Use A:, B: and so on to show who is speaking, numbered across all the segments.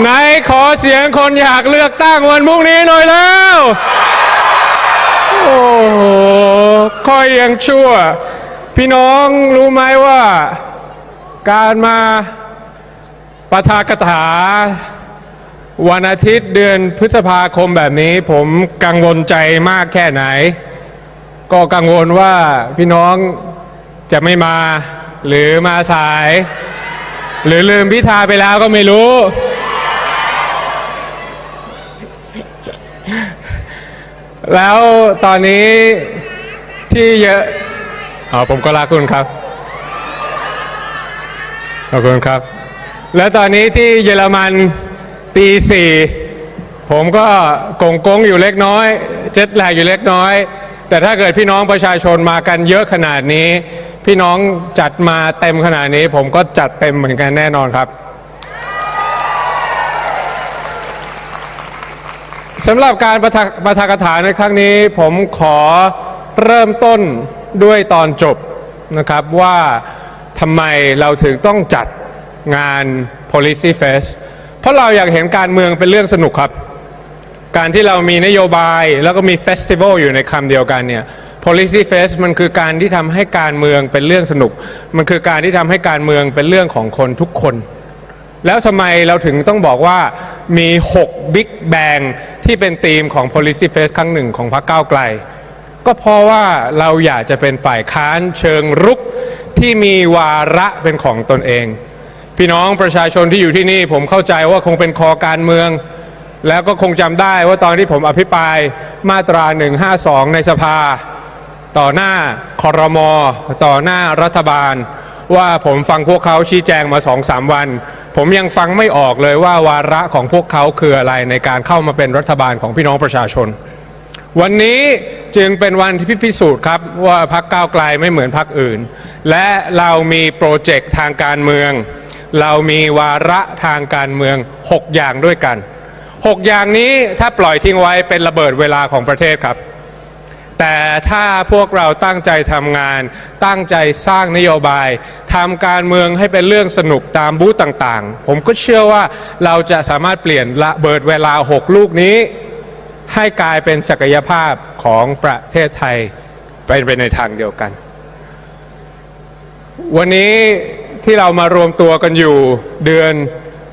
A: ไหนขอเสียงคนอยากเลือกตั้งวันพรุ่งนี้หน่อยแล้ว โอ้โหคอยยังชั่ว พี่น้องรู้ไหมว่า การมาประทากถา วันอาทิตย์เดือนพฤษภาคมแบบนี้ ผมกังวลใจมากแค่ไหน ก็กังวลว่าพี่น้องจะไม่มาหรือมาสาย หรือลืมพิธาไปแล้วก็ไม่รู้ แล้วตอนนี้ที่เยอะอ๋อผมก็รักคุณครับขอบคุณครับ แล้วตอนนี้ที่เยอรมันตีสี่ผมก็กงกงอยู่เล็กน้อย เจ็ตแหลกอยู่เล็กน้อย แต่ถ้าเกิดพี่น้องประชาชนมากันเยอะขนาดนี้ พี่น้องจัดมาเต็มขนาดนี้ ผมก็จัดเต็มเหมือนกันแน่นอนครับ สำหรับการประทะประทากถาในครั้งนี้ ผมขอเริ่มต้นด้วยตอนจบนะครับว่าทำไมเราถึงต้องจัดงาน Policy Fest เพราะเราอยากเห็นการเมืองเป็นเรื่องสนุกครับ การที่เรามีนโยบายแล้วก็มีเฟสติวัลอยู่ในคำเดียวกันเนี่ย policy fest มันคือการที่ทำให้การเมืองเป็นเรื่องสนุก มันคือการที่ทำให้การเมืองเป็นเรื่องของคนทุกคน แล้วทำไมเราถึงต้องบอกว่ามี 6 Big Bang ที่เป็นธีมของ policy fest ครั้งหนึ่งของพรรคก้าวไกล ก็เพราะว่าเราอยากจะเป็นฝ่ายค้านเชิงรุกที่มีวาระเป็นของตนเอง พี่น้องประชาชนที่อยู่ที่นี่ผมเข้าใจว่าคงเป็นคอการเมือง แล้วก็คงจำได้ว่าตอนที่ผมอภิปรายมาตรา 152 ในสภา ต่อหน้าคอรมอต่อหน้ารัฐบาล ว่าผมฟังพวกเขาชี้แจงมาสองสามวัน ผมยังฟังไม่ออกเลยว่าวาระของพวกเขาคืออะไรในการเข้ามาเป็นรัฐบาลของพี่น้องประชาชน วันนี้จึงเป็นวันที่พิสูจน์ครับว่าพักก้าวไกลไม่เหมือนพักอื่น และเรามีโปรเจกต์ทางการเมือง เรามีวาระทางการเมือง 6 อย่างด้วยกัน 6 อย่างนี้ถ้าปล่อยทิ้งไว้เป็นระเบิดเวลาของประเทศครับ แต่ถ้าพวกเราตั้งใจทำงาน ตั้งใจสร้างนโยบายทำการเมืองให้เป็นเรื่องสนุกตามบูธต่างๆ ผมก็เชื่อว่าเราจะสามารถเปลี่ยนระเบิดเวลา 6 ลูกนี้ ให้กลายเป็นศักยภาพของประเทศไทยไปเป็นในทางเดียวกัน วันนี้ที่เรามารวมตัวกันอยู่เดือน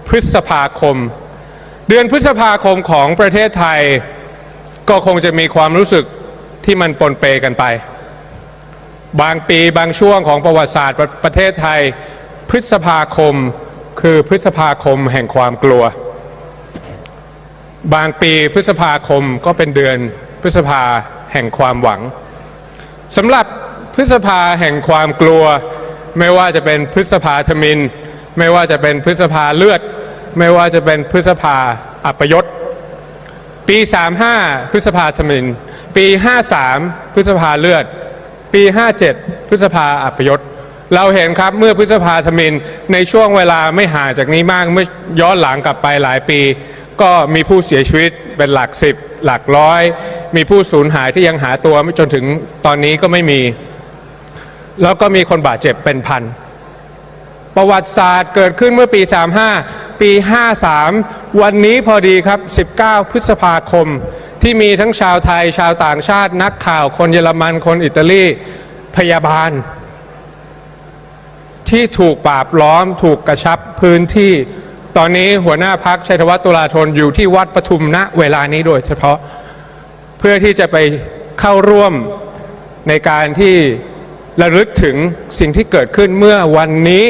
A: พฤษภาคม เดือนพฤษภาคมของประเทศไทย ก็คงจะมีความรู้สึก ที่มันปนเปกันไป บางปีบางช่วงของประวัติศาสตร์ประประเทศไทย พฤษภาคมคือพฤษภาคมแห่งความกลัว บางปีพฤษภาคมก็เป็นเดือนพฤษภาแห่งความหวังสำหรับพฤษภาแห่งความกลัว ไม่ว่าจะเป็นพฤษภาธมิน ไม่ว่าจะเป็นพฤษภาเลือด ไม่ว่าจะเป็นพฤษภาอัปยศปี 35 พฤษภาธมิน ปี 53 พฤษภาเลือด ปี 57 พฤษภาอัปยศ เราเห็นครับเมื่อพฤษภาธมินในช่วงเวลาไม่ห่างจากนี้มากเมื่อย้อนหลังกลับไปหลายปี ก็มีผู้เสียชีวิตเป็นหลักสิบหลักร้อย มีผู้สูญหายที่ยังหาตัวไม่จนถึงตอนนี้ก็ไม่มี แล้วก็มีคนบาดเจ็บเป็นพันประวัติศาสตร์เกิดขึ้นเมื่อปี 35 ปี 53 วันนี้พอดีครับ 19 พฤษภาคม ที่มีทั้งชาวไทย ชาวต่างชาติ นักข่าวคนเยอรมันคนอิตาลีพยาบาล ที่ถูกปราบล้อมถูกกระชับพื้นที่ ตอนนี้หัวหน้าพักชัยธวัฒน์ตุลาธนอยู่ที่วัดปทุมณเวลานี้โดยเฉพาะ เพื่อที่จะไปเข้าร่วมในการที่ระลึกถึงสิ่งที่เกิดขึ้นเมื่อวันนี้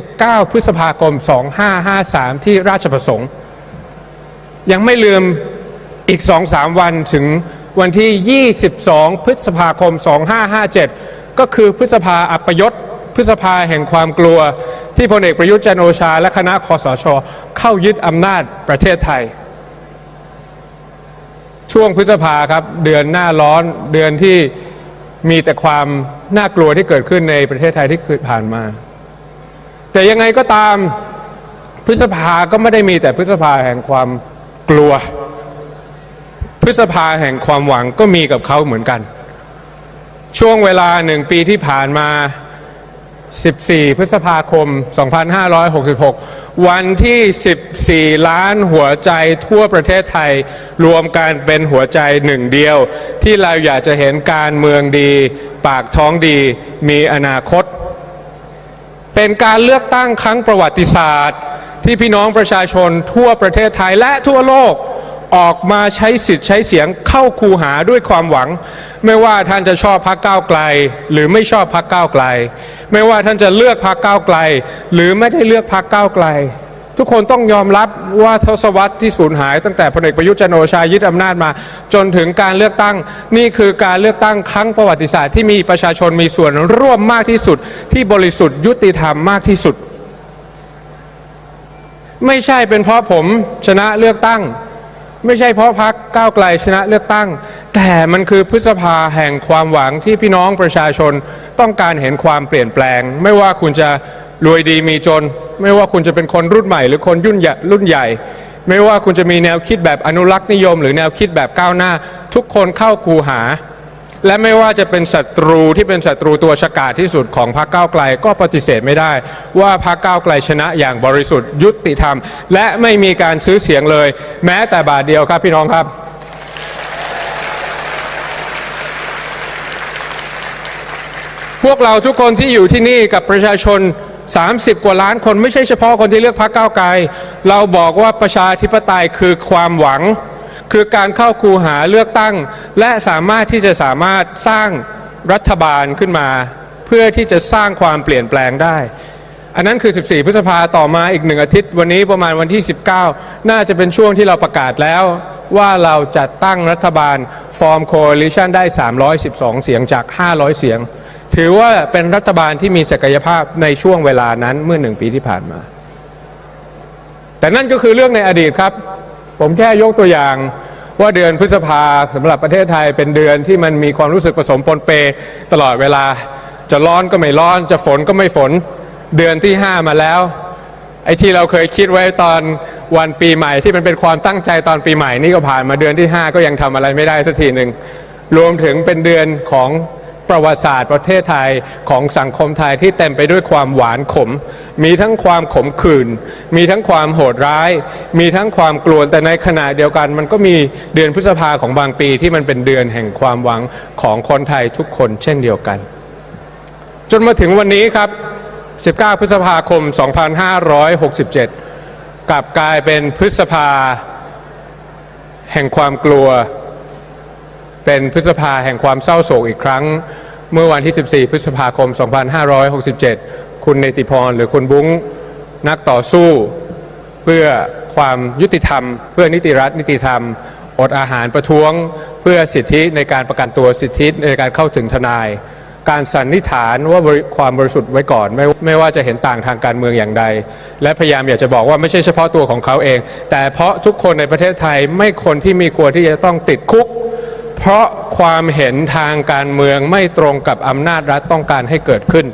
A: 19 พฤษภาคม 2553 ที่ราชประสงค์ ยังไม่ลืม อีก 2-3 วันถึงวันที่ 22 พฤษภาคม 2557 ก็คือพฤษภาอัปยศพฤษภาแห่งความกลัว ที่พลเอกประยุทธ์จันโอชา และคณะคอสช เข้ายึดอำนาจประเทศไทย ช่วงพฤษภาครับ เดือนหน้าร้อนเดือนที่มีแต่ความน่ากลัวที่เกิดขึ้นในประเทศไทยที่เคยผ่านมา แต่ยังไงก็ตามพฤษภาก็ไม่ได้มีแต่พฤษภาแห่งความกลัว พฤษภาแห่งความหวังก็มีกับเขาเหมือนกัน ช่วงเวลาหนึ่งปีที่ผ่านมา 14 พฤษภาคม 2566 วันที่ 14 ล้านหัวใจทั่วประเทศไทย รวมกันเป็นหัวใจหนึ่งเดียว ที่เราอยากจะเห็นการเมืองดี ปากท้องดีมีอนาคต เป็นการเลือกตั้งครั้งประวัติศาสตร์ ที่พี่น้องประชาชนทั่วประเทศไทยและทั่วโลก ออกมาใช้สิทธิ์ใช้เสียงเข้าคูหาด้วยความหวัง ไม่ว่าท่านจะชอบพักก้าวไกล หรือไม่ชอบพักก้าวไกล ไม่ว่าท่านจะเลือกพักก้าวไกล หรือไม่ได้เลือกพักก้าวไกล ทุกคนต้องยอมรับว่าทศวรรษที่สูญหาย ตั้งแต่พลเอกประยุทธ์จันโอชายึดอำนาจมา จนถึงการเลือกตั้ง นี่คือการเลือกตั้งครั้งประวัติศาสตร์ที่มีประชาชนมีส่วนร่วมมากที่สุด ที่บริสุทธิ์ยุติธรรมมากที่สุด ไม่ใช่เป็นเพราะผมชนะเลือกตั้ง ไม่ใช่เพราะพักก้าวไกลชนะเลือกตั้ง แต่มันคือพฤษภาแห่งความหวังที่พี่น้องประชาชนต้องการเห็นความเปลี่ยนแปลง ไม่ว่าคุณจะรวยดีมีจน ไม่ว่าคุณจะเป็นคนรุ่นใหม่ หรือคนยุ่นใหญ่รุ่นใหญ่ ไม่ว่าคุณจะมีแนวคิดแบบอนุรักษ์นิยม หรือแนวคิดแบบก้าวหน้า ทุกคนเข้าคูหา และไม่ว่าจะเป็นศัตรูที่เป็นศัตรูตัวฉกาจที่สุดของพรรคก้าวไกลก็ปฏิเสธไม่ได้ ว่าพรรคก้าวไกลชนะอย่างบริสุทธิ์ยุติธรรม และไม่มีการซื้อเสียงเลย แม้แต่บาทเดียวครับพี่น้องครับพวกเราทุกคนที่อยู่ที่นี่กับประชาชน 30 กว่าล้านคนไม่ใช่เฉพาะคนที่เลือกพรรคก้าวไกล เราบอกว่าประชาธิปไตยคือความหวัง คือการเข้าคูหาเลือกตั้ง และสามารถที่จะสามารถสร้างรัฐบาลขึ้นมา เพื่อที่จะสร้างความเปลี่ยนแปลงได้ อันนั้นคือ 14 พฤษภาต่อมาอีกหนึ่งอาทิตย์ วันนี้ประมาณวันที่ 19 น่าจะเป็นช่วงที่เราประกาศแล้วว่าเราจะตั้งรัฐบาลฟอร์มโค a l i t i o n ได้ 312 เสียงจาก 500 เสียง ถือว่าเป็นรัฐบาลที่มีศักยภาพในช่วงเวลานั้นเมื่อหนึ่งปีที่ผ่านมา แต่นั่นก็คือเรื่องในอดีตครับ ผมแค่ยกตัวอย่างว่าเดือนพฤษภาสำหรับประเทศไทยเป็นเดือนที่มันมีความรู้สึกผสมปนเปตลอดเวลา จะร้อนก็ไม่ร้อน จะฝนก็ไม่ฝน เดือนที่ 5 มาแล้ว ไอ้ที่เราเคยคิดไว้ตอนวันปีใหม่ที่มันเป็นความตั้งใจตอนปีใหม่นี่ก็ผ่านมาเดือนที่ 5 ก็ยังทำอะไรไม่ได้สักทีหนึ่งรวมถึงเป็นเดือนของ ประวัติศาสตร์ประเทศไทยของสังคมไทยที่เต็มไปด้วยความหวานขม มีทั้งความขมขื่น มีทั้งความโหดร้าย มีทั้งความกลัวแต่ในขณะเดียวกันมันก็มีเดือนพฤษภาของบางปีที่มันเป็นเดือนแห่งความหวังของคนไทยทุกคนเช่นเดียวกัน จนมาถึงวันนี้ครับ 19 พฤษภาคม 2567 กลับกลายเป็นพฤษภาแห่งความกลัว เป็นพฤษภาแห่งความเศร้าโศกอีกครั้ง เมื่อวันที่ 14 พฤษภาคม 2567 คุณเนติพรหรือคุณบุ้งนักต่อสู้ เพื่อความยุติธรรม เพื่อนิติรัฐนิติธรรม อดอาหารประท้วง เพื่อสิทธิในการประกันตัวสิทธิในการเข้าถึงทนาย การสันนิษฐานว่าความบริสุทธิ์ไว้ก่อนไม่ไม่ว่าจะเห็นต่างทางการเมืองอย่างใด และพยายามอยากจะบอกว่าไม่ใช่เฉพาะตัวของเขาเอง แต่เพราะทุกคนในประเทศไทยไม่คนที่มีควรที่จะต้องติดคุก เพราะความเห็นทางการเมืองไม่ตรงกับอำนาจรัฐต้องการให้เกิดขึ้น